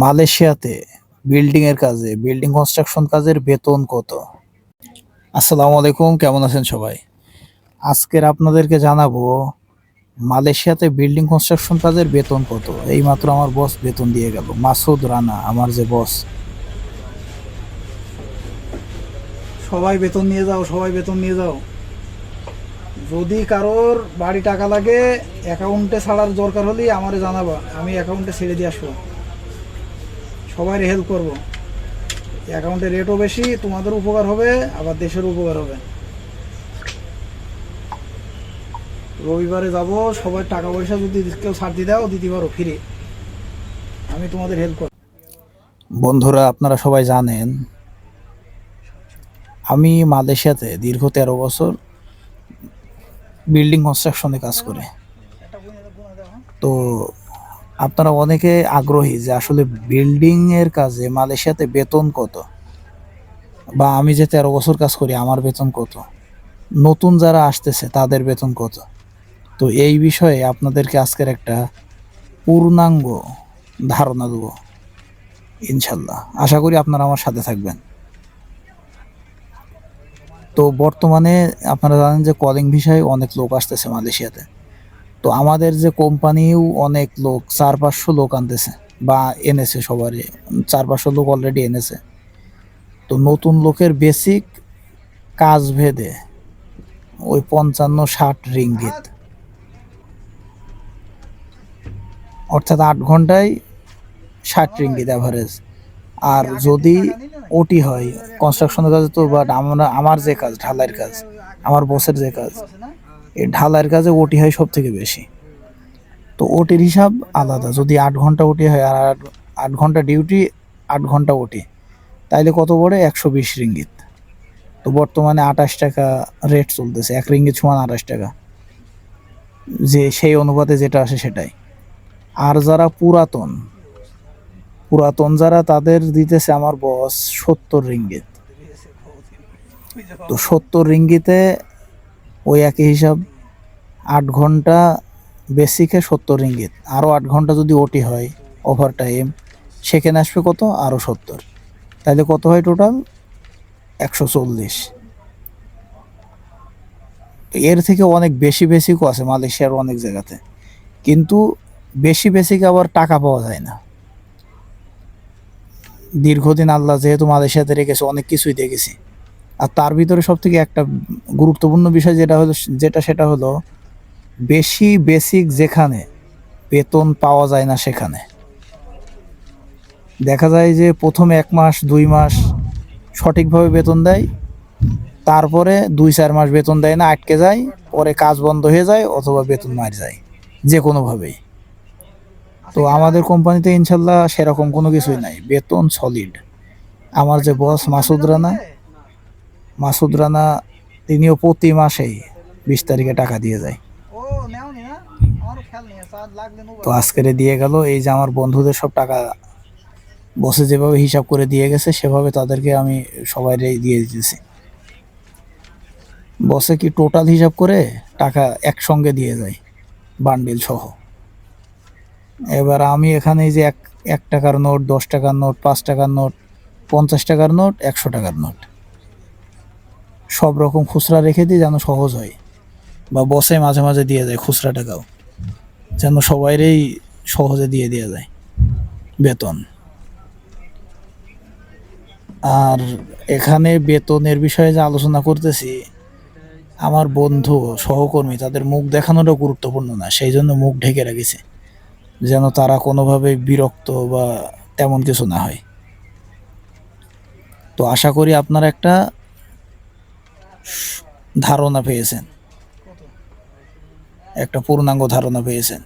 মালয়েশিয়াতে বিল্ডিং এর কাজে, বিল্ডিং কনস্ট্রাকশন কাজের বেতন কত? আসসালামু আলাইকুম, কেমন আছেন সবাই? আজকের আপনাদেরকে জানাব, মালয়েশিয়াতে বিল্ডিং কনস্ট্রাকশন কাজের বেতন কত? এইমাত্র আমার বস বেতন দিয়ে গেল। মাসুদ রানা, আমার যে বস সবাই বেতন নিয়ে যাও, সবাই বেতন নিয়ে যাও। যদি কারোর বাড়ি টাকা লাগে অ্যাকাউন্টে ছাড়ার দরকার হলেই আমারে জানাবা, আমি অ্যাকাউন্টে ছেড়ে দিয়ে আসব। সবাই হেল্প করব। অ্যাকাউন্টে রেটও বেশি, তোমাদের উপকার হবে, আবার দেশের উপকার হবে। রবিবারে যাব সবাই টাকা পয়সা যদি কেউ ছাড় দিয়ে দাও, দিতে পারো ফিরে আমি তোমাদের হেল্প করব। বন্ধুরা, আপনারা সবাই জানেন, আমি মালয়েশিয়াতে দীর্ঘ তেরো বছর বিল্ডিং কনস্ট্রাকশনে কাজ করে। তো আপনারা অনেকে আগ্রহী যে আসলে বিল্ডিং এর কাজে মালয়েশিয়াতে বেতন কত? বা আমি যে তেরো বছর কাজ করি, আমার বেতন কত? নতুন যারা আসতেছে, তাদের বেতন কত? তো এই বিষয়ে আপনাদেরকে আজকের একটা পূর্ণাঙ্গ ধারণা দেবো, ইনশাল্লাহ। আশা করি আপনারা আমার সাথে থাকবেন। তো বর্তমানে আপনারা জানেন যে কলিং ভিসায় অনেক লোক আসতেছে মালয়েশিয়াতে। তো আমাদের যে কোম্পানিও অনেক লোক, চার পাঁচশো লোক আনতেছে বা এনেছে সবারই। চার পাঁচশো লোক অলরেডি এনেছে। তো নতুন লোকের বেসিক কাজ ভেদে ওই পঞ্চান্ন, ষাট রিঙ্গিত। অর্থাৎ আট ঘন্টায় ষাট রিঙ্গিত অ্যাভারেজ আর যদি ওটি হয় কনস্ট্রাকশনের কাজে তো বাট আমরা, আমার যে কাজ, ঢালাইয়ের কাজ, আমার বসের যে কাজ এই ঢালাইয়ের কাজে ওটি হয় সব থেকে বেশি। তো ওটির হিসাব আলাদা। যদি আট ঘণ্টা ওটি হয় আর আট আট ঘণ্টা ডিউটি, আট ঘণ্টা ওটি, তাইলে কত পড়ে? একশো বিশ রিঙ্গিত। তো বর্তমানে আঠাশ টাকা রেট চলতেছে। এক রিঙ্গিত সমান আঠাশ টাকা। যে সেই অনুপাতে যেটা আসে সেটাই। আর যারা পুরাতন পুরাতন যারা তাদের দিতেছে আমার বস সত্তর রিঙ্গিত। তো সত্তর রিঙ্গিতে ওই একই হিসাব। আট ঘণ্টা বেসিকে সত্তর রিঙ্গিত আরও আট ঘণ্টা যদি ওটি হয় ওভার টাইম সেখানে আসবে কত? আরও সত্তর। তাহলে কত হয় টোটাল একশো চল্লিশ। এর থেকে অনেক বেশি বেসিকও আছে মালয়েশিয়ার অনেক জায়গাতে। কিন্তু বেশি বেসিকে আবার টাকা পাওয়া যায় না। দীর্ঘদিন আল্লাহ যেহেতু মালয়েশিয়াতে রেখেছে, অনেক কিছুই দেখেছি। আর তার ভিতরে সব থেকে একটা গুরুত্বপূর্ণ বিষয় যেটা হলো, যেটা সেটা হলো, বেশি বেসিক যেখানে বেতন পাওয়া যায় না সেখানে। দেখা যায় যে প্রথমে এক মাস, দুই মাস সঠিকভাবে বেতন দেয়, তারপরে দুই, চার মাস বেতন দেয় না, আটকে যায়, পরে কাজ বন্ধ হয়ে যায় অথবা বেতন মার যায়, যে কোনোভাবেই। তো আমাদের কোম্পানিতে ইনশাল্লাহ সেরকম কোনো কিছুই নাই, বেতন সলিড আমার যে বস মাসুদ রানা মাসুদ রানা, তিনিও প্রতি মাসেই বিশ তারিখে টাকা দিয়ে যায়। তো আজকের দিয়ে গেল, এই যে আমার বন্ধুদের সব টাকা বসে যেভাবে হিসাব করে দিয়ে গেছে, সেভাবে তাদেরকে আমি সবাই দিয়ে দিতেছি। বসে কি টোটাল হিসাব করে টাকা একসঙ্গে দিয়ে যায় বান্ডিল সহ। এবার আমি এখানে যে এক এক টাকার নোট, দশ টাকার নোট, পাঁচ টাকার নোট, পঞ্চাশ টাকার নোট, একশো টাকার নোট। সব রকম খুচরা রেখে দিই যেন সহজ হয়। বা বসে মাঝে মাঝে দিয়ে যায় খুচরা টাকাও। যেন সবাইরই সহজে দিয়ে দেওয়া যায় বেতন। আর এখানে বেতনের বিষয়ে যে আলোচনা করতেছি, আমার বন্ধু, সহকর্মী, তাদের মুখ দেখানোটা গুরুত্বপূর্ণ না, সেই জন্য মুখ ঢেকে রেখেছে। যেন তারা কোনোভাবে বিরক্ত বা তেমন কিছু না হয়। তো আশা করি আপনারা একটা ধারণা পেয়েছেন। একটা পূর্ণাঙ্গ ধারণা পেয়েছেন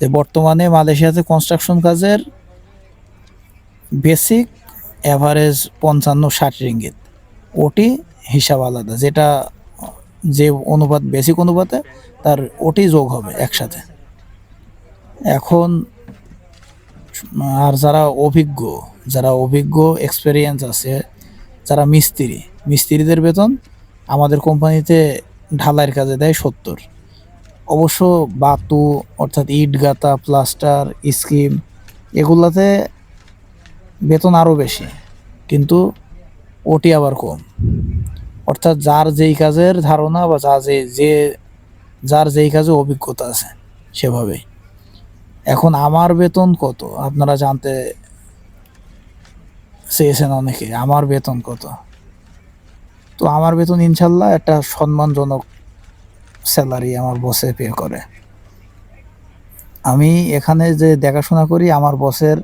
যে বর্তমানে মালয়েশিয়াতে কনস্ট্রাকশন কাজের বেসিক অ্যাভারেজ পঞ্চান্ন ষাট রিঙ্গিত। ওটি হিসাব আলাদা। যেটা যে অনুপাত বেসিক অনুপাতে, তার ওটি যোগ হবে একসাথে। এখন আর যারা অভিজ্ঞ যারা অভিজ্ঞ এক্সপেরিয়েন্স আছে, যারা মিস্ত্রি, মিস্ত্রিদের বেতন আমাদের কোম্পানিতে ঢালাইয়ের কাজে দেয় সত্তর। অবশ্য বাতু, অর্থাৎ ইট গাতা প্লাস্টার, স্কিম এগুলাতে বেতন আরও বেশি, কিন্তু ওটি আবার কম। অর্থাৎ যার যেই কাজের ধারণা বা যা যে যে, যার যেই কাজে অভিজ্ঞতা আছে সেভাবেই। এখন আমার বেতন কত? আপনারা জানতে চেয়েছেন অনেকে, আমার বেতন কত? তো আমার বেতন ইনশাল্লাহ একটা সম্মানজনক স্যালারি আমার বসে পে করে। আমি এখানে যে দেখাশোনা করি, আমার বসের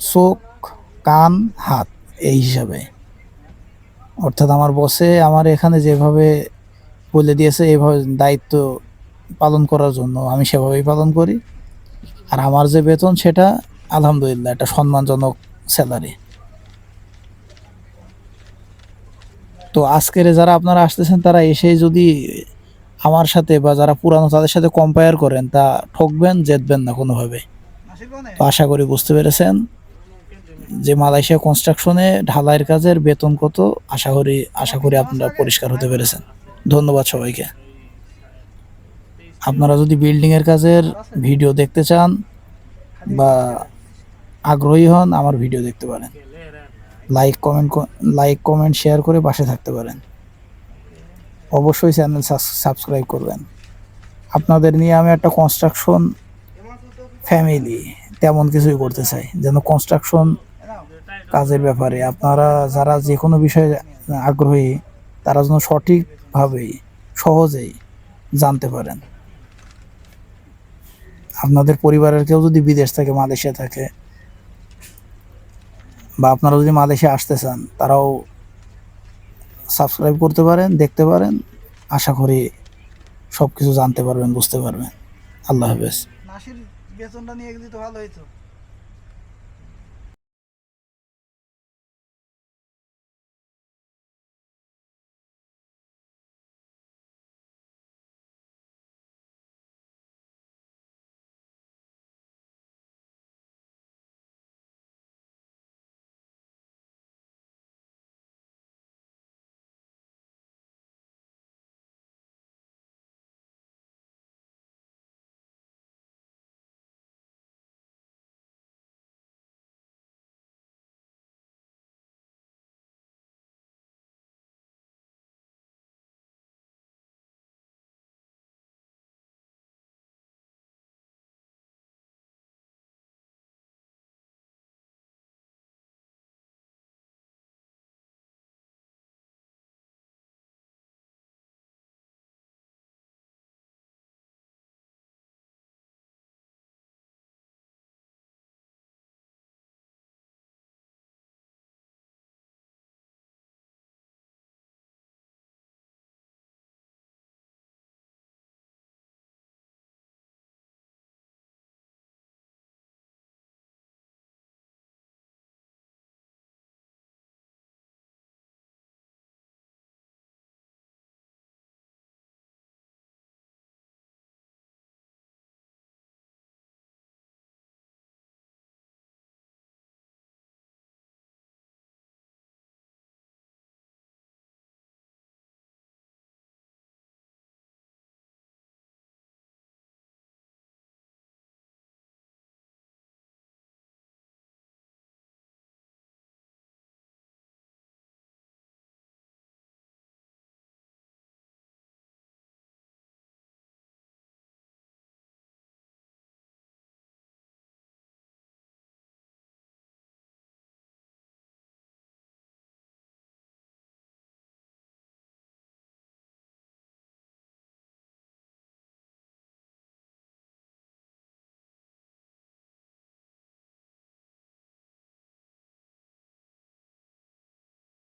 চোখ, কান, হাত, এই হিসাবে। অর্থাৎ আমার বসে আমার এখানে যেভাবে বলে দিয়েছে, এভাবে দায়িত্ব পালন করার জন্য আমি সেভাবেই পালন করি। আর আমার যে বেতন, সেটা আলহামদুলিল্লাহ একটা সম্মানজনক স্যালারি। তো আজকের যারা আপনারা আসতেছেন, তারা এসে যদি আমার সাথে বা যারা পুরানো তাদের সাথে কম্পেয়ার করেন, তা ঠকবেন, জেতবেন না কোনোভাবে। তো আশা করি বুঝতে পেরেছেন যে মালয়েশিয়া কনস্ট্রাকশনে ঢালাইয়ের কাজের বেতন কত। আশা করি আশা করি আপনারা পরিষ্কার হতে পেরেছেন। ধন্যবাদ সবাইকে। আপনারা যদি বিল্ডিংয়ের কাজের ভিডিও দেখতে চান বা আগ্রহী হন, আমার ভিডিও দেখতে পারেন। Like comment like comment share করে পাশে থাকতে পারেন। অবশ্যই চ্যানেল সাবস্ক্রাইব করবেন। আপনাদের নিয়ে আমি একটা কনস্ট্রাকশন ফ্যামিলি তেমন কিছুই করতে চাই, যেন কনস্ট্রাকশন কাজের ব্যাপারে আপনারা যারা যে কোনো বিষয়ে আগ্রহী, তারা যেন সঠিকভাবেই, সহজেই জানতে পারেন। আপনাদের পরিবারের কেউ যদি বিদেশ থাকে, মালয়েশিয়া থাকে বা আপনারা যদি মালয়েশিয়া আসতে চান, তারাও সাবস্ক্রাইব করতে পারেন, দেখতে পারেন। আশা করি সব কিছু জানতে পারবেন, বুঝতে পারবেন। আল্লাহ হাফেজ। নাসির বেতনটা নিয়ে গেলে তো ভালো হইতো।